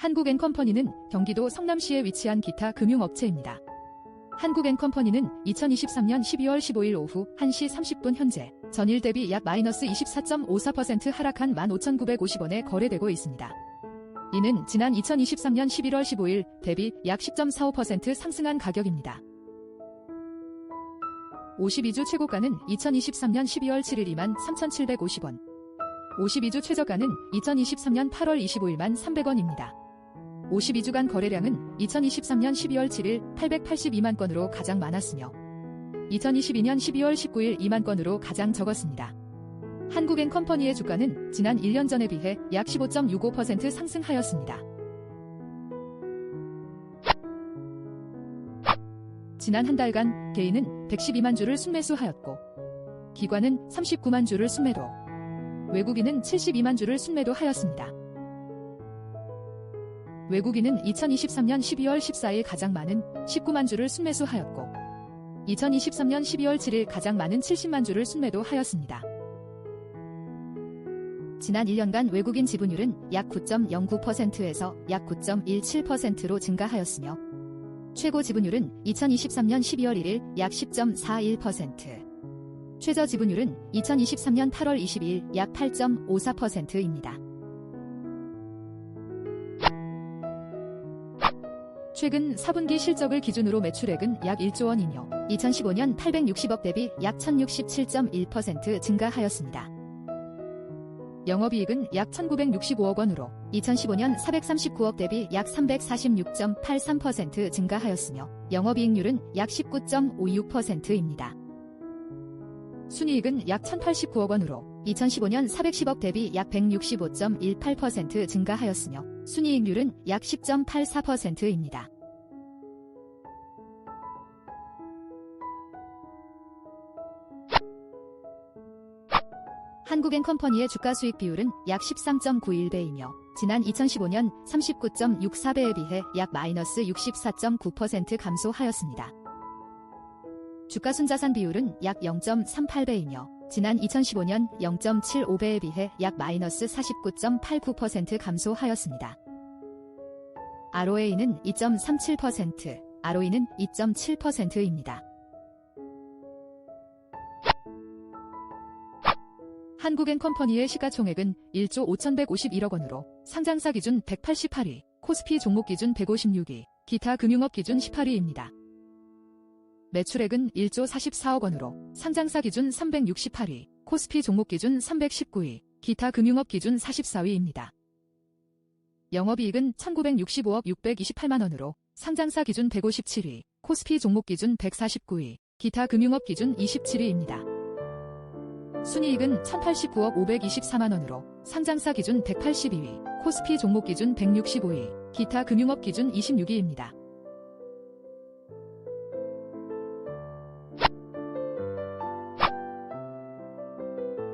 한국앤컴퍼니는 경기도 성남시에 위치한 기타 금융업체입니다. 한국앤컴퍼니는 2023년 12월 15일 오후 1시 30분 현재 전일 대비 약 마이너스 24.54% 하락한 15,950원에 거래되고 있습니다. 이는 지난 2023년 11월 15일 대비 약 10.45% 상승한 가격입니다. 52주 최고가는 2023년 12월 7일 2만 3,750원. 52주 최저가는 2023년 8월 25일 만 300원입니다. 52주간 거래량은 2023년 12월 7일 882만 건으로 가장 많았으며 2022년 12월 19일 2만 건으로 가장 적었습니다. 한국앤컴퍼니의 주가는 지난 1년 전에 비해 약 15.65% 상승하였습니다. 지난 한 달간 개인은 112만 주를 순매수하였고 기관은 39만 주를 순매도 외국인은 72만 주를 순매도 하였습니다. 외국인은 2023년 12월 14일 가장 많은 19만 주를 순매수하였고 2023년 12월 7일 가장 많은 70만 주를 순매도하였습니다. 지난 1년간 외국인 지분율은 약 9.09%에서 약 9.17%로 증가하였으며 최고 지분율은 2023년 12월 1일 약 10.41%, 최저 지분율은 2023년 8월 22일 약 8.54%입니다. 최근 4분기 실적을 기준으로 매출액은 약 1조 원이며 2015년 860억 대비 약 1067.1% 증가하였습니다. 영업이익은 약 1965억 원으로 2015년 439억 대비 약 346.83% 증가하였으며 영업이익률은 약 19.56%입니다. 순이익은 약 1089억 원으로 2015년 410억 대비 약 165.18% 증가하였으며 순이익률은 약 10.84%입니다. 한국앤컴퍼니의 주가 수익 비율은 약 13.91배이며 지난 2015년 39.64배에 비해 약 마이너스 64.9% 감소하였습니다. 주가 순자산 비율은 약 0.38배이며 지난 2015년 0.75배에 비해 약 마이너스 49.89% 감소하였습니다. ROA는 2.37%, ROE는 2.7%입니다. 한국앤컴퍼니의 시가총액은 1조 5,151억 원으로 상장사 기준 188위, 코스피 종목 기준 156위, 기타 금융업 기준 18위입니다. 매출액은 1조 44억 원으로 상장사 기준 368위, 코스피 종목 기준 319위, 기타 금융업 기준 44위입니다. 영업이익은 1965억 628만 원으로 상장사 기준 157위, 코스피 종목 기준 149위, 기타 금융업 기준 27위입니다. 순이익은 1089억 524만 원으로 상장사 기준 182위, 코스피 종목 기준 165위, 기타 금융업 기준 26위입니다.